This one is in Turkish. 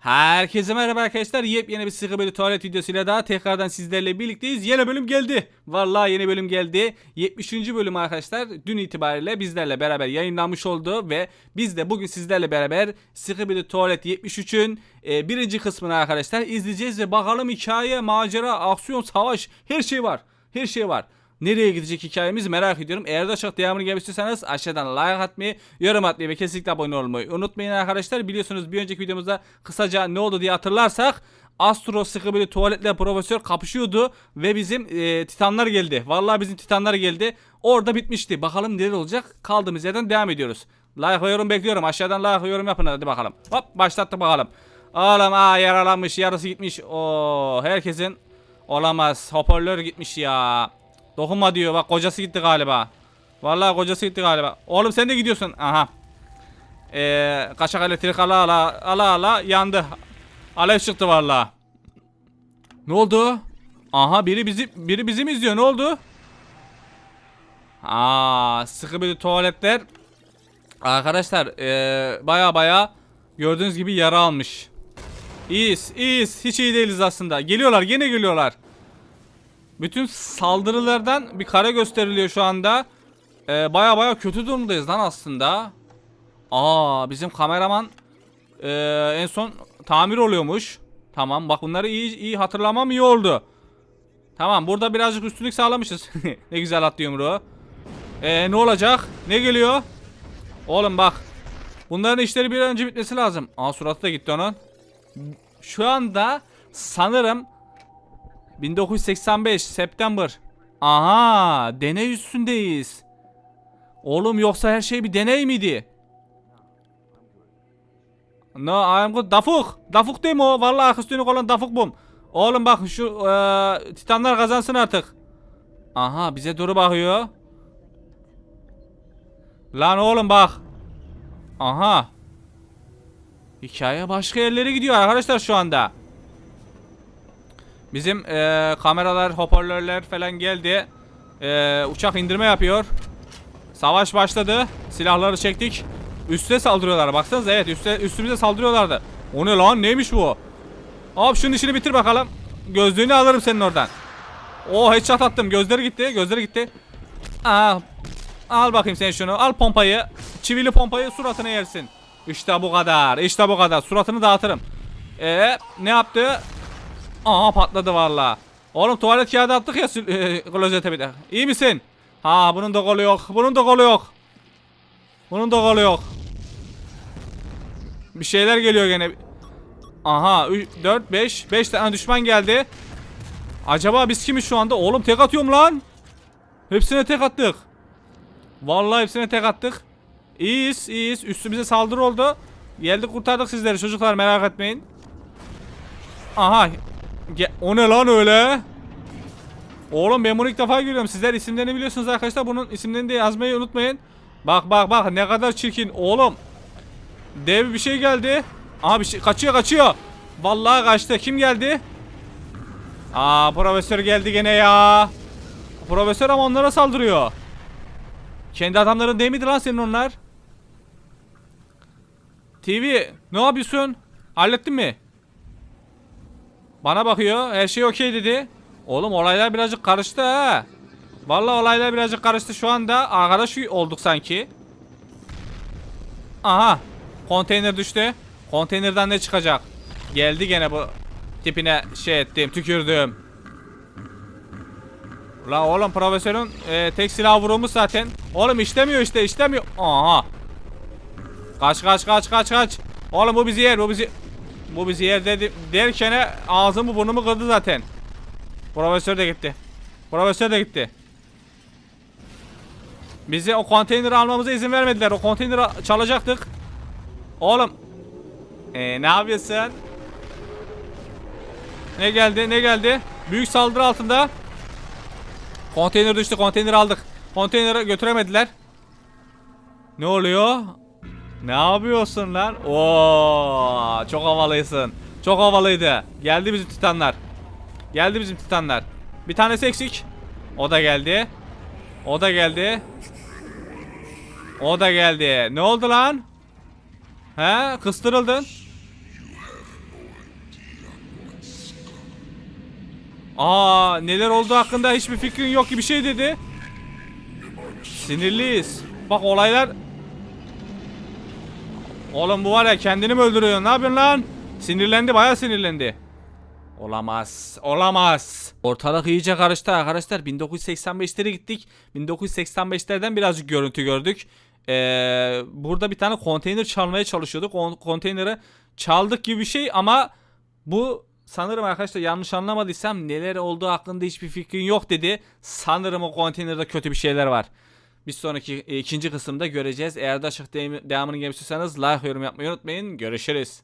Herkese merhaba arkadaşlar. Yepyeni bir sıkı bir tuvalet videosuyla daha tekrardan sizlerle birlikteyiz. Yeni bölüm geldi. Vallahi yeni bölüm geldi. 70. bölüm arkadaşlar dün itibariyle bizlerle beraber yayınlanmış oldu ve biz de bugün sizlerle beraber sıkı bir tuvalet 73'ün e, birinci kısmını arkadaşlar izleyeceğiz ve bakalım hikaye, macera, aksiyon, savaş her şey var. Her şey var. Nereye gidecek hikayemiz merak ediyorum. Eğer de çok devamını gelmek istiyorsanız aşağıdan like atmayı, yorum atmayı ve kesinlikle abone olmayı unutmayın arkadaşlar. Biliyorsunuz bir önceki videomuzda kısaca ne oldu diye hatırlarsak Astro sıkı bir tuvaletle profesör kapışıyordu ve bizim e, titanlar geldi. Vallahi bizim titanlar geldi. Orada bitmişti. Bakalım neler olacak? Kaldığımız yerden devam ediyoruz. Like ve yorum bekliyorum. Aşağıdan like ve yorum yapın hadi bakalım. Hop başlattık bakalım. Oğlum aa yaralanmış yarısı gitmiş. Oo herkesin olamaz. Hoparlör gitmiş ya. Dokunma diyor bak kocası gitti galiba. Vallahi kocası gitti galiba. Oğlum sen de gidiyorsun. Aha. Ee, kaçak elektrik ala ala ala ala yandı. Alev çıktı vallahi. Ne oldu? Aha biri bizi biri bizim izliyor. Ne oldu? Aa, sıkı bir tuvaletler. Arkadaşlar ee, baya baya gördüğünüz gibi yara almış. İyiyiz, iyiyiz. Hiç iyi değiliz aslında. Geliyorlar, gene geliyorlar. Bütün saldırılardan bir kare gösteriliyor şu anda. Ee, baya baya kötü durumdayız lan aslında. Aa bizim kameraman ee, en son tamir oluyormuş. Tamam bak bunları iyi iyi hatırlamam iyi oldu. Tamam burada birazcık üstünlük sağlamışız. ne güzel attı yumruğu. Ee, ne olacak? Ne geliyor? Oğlum bak. Bunların işleri bir önce bitmesi lazım. Aa suratı da gitti onun. Şu anda sanırım 1985 September. Aha, deney üstündeyiz. Oğlum yoksa her şey bir deney miydi? No, I am good. Dafuk. Dafuk değil mi o? Vallahi arkasını olan Dafuk bum. Oğlum bak şu eee, Titanlar kazansın artık. Aha bize doğru bakıyor. Lan oğlum bak. Aha. Hikaye başka yerlere gidiyor arkadaşlar şu anda. Bizim eee, kameralar, hoparlörler falan geldi. Eee, uçak indirme yapıyor. Savaş başladı. Silahları çektik. Üste saldırıyorlar. Baksanıza evet üste, üstümüze saldırıyorlardı. O ne lan neymiş bu? Hop şunun işini bitir bakalım. Gözlüğünü alırım senin oradan. Oh headshot attım. Gözleri gitti. Gözleri gitti. Aa, al bakayım sen şunu. Al pompayı. Çivili pompayı suratına yersin. İşte bu kadar. İşte bu kadar. Suratını dağıtırım. Ee, ne yaptı? Aha patladı valla. Oğlum tuvalet kağıdı attık ya e, klozete bir de. İyi misin? Ha bunun da kolu yok. Bunun da kolu yok. Bunun da kolu yok. Bir şeyler geliyor gene. Aha 4 5 5 tane düşman geldi. Acaba biz kimiz şu anda? Oğlum tek atıyorum lan. Hepsine tek attık. Vallahi hepsine tek attık. İyiyiz, iyiyiz. Üstümüze saldırı oldu. Geldik kurtardık sizleri çocuklar merak etmeyin. Aha. Ge- o ne lan öyle? Oğlum ben bunu ilk defa görüyorum. Sizler isimlerini biliyorsunuz arkadaşlar. Bunun isimlerini de yazmayı unutmayın. Bak bak bak ne kadar çirkin. Oğlum. Dev bir şey geldi. Aha bir şey kaçıyor kaçıyor. Vallahi kaçtı. Kim geldi? Aa profesör geldi gene ya. Profesör ama onlara saldırıyor. Kendi adamların değil miydi lan senin onlar? TV ne yapıyorsun? Hallettin mi? Bana bakıyor. Her şey okey dedi. Oğlum olaylar birazcık karıştı ha. Vallahi olaylar birazcık karıştı şu anda. Arkadaş olduk sanki. Aha. Konteyner düştü. Konteynerden ne çıkacak? Geldi gene bu tipine şey ettim, tükürdüm. La oğlum profesörün e, tek silah vurulmuş zaten. Oğlum işlemiyor işte işlemiyor. Aha. Kaç kaç kaç kaç kaç. Oğlum bu bizi yer bu bizi. Bu bizi yer dedi, derken ağzımı burnumu kırdı zaten. Profesör de gitti. Profesör de gitti. Bize o konteyneri almamıza izin vermediler. O konteyneri çalacaktık. Oğlum. Ee, ne yapıyorsun? Ne geldi? Ne geldi? Büyük saldırı altında. Konteyner düştü. Konteyneri aldık. Konteyneri götüremediler. Ne oluyor? Ne yapıyorsun lan? Oo, çok havalısın. Çok havalıydı. Geldi bizim titanlar. Geldi bizim titanlar. Bir tanesi eksik. O da geldi. O da geldi. O da geldi. Ne oldu lan? He? Kıstırıldın. Aa neler oldu hakkında hiçbir fikrin yok ki bir şey dedi. Sinirliyiz. Bak olaylar Oğlum bu var ya kendini mi öldürüyor? Ne yapıyorsun lan? Sinirlendi bayağı sinirlendi. Olamaz. Olamaz. Ortalık iyice karıştı arkadaşlar. 1985'lere gittik. 1985'lerden birazcık görüntü gördük. Ee, burada bir tane konteyner çalmaya çalışıyorduk. O konteyneri çaldık gibi bir şey ama bu sanırım arkadaşlar yanlış anlamadıysam neler olduğu hakkında hiçbir fikrin yok dedi. Sanırım o konteynerde kötü bir şeyler var. Bir sonraki e, ikinci kısımda göreceğiz. Eğer de aşık devamını gelmek istiyorsanız like yorum yapmayı unutmayın. Görüşürüz.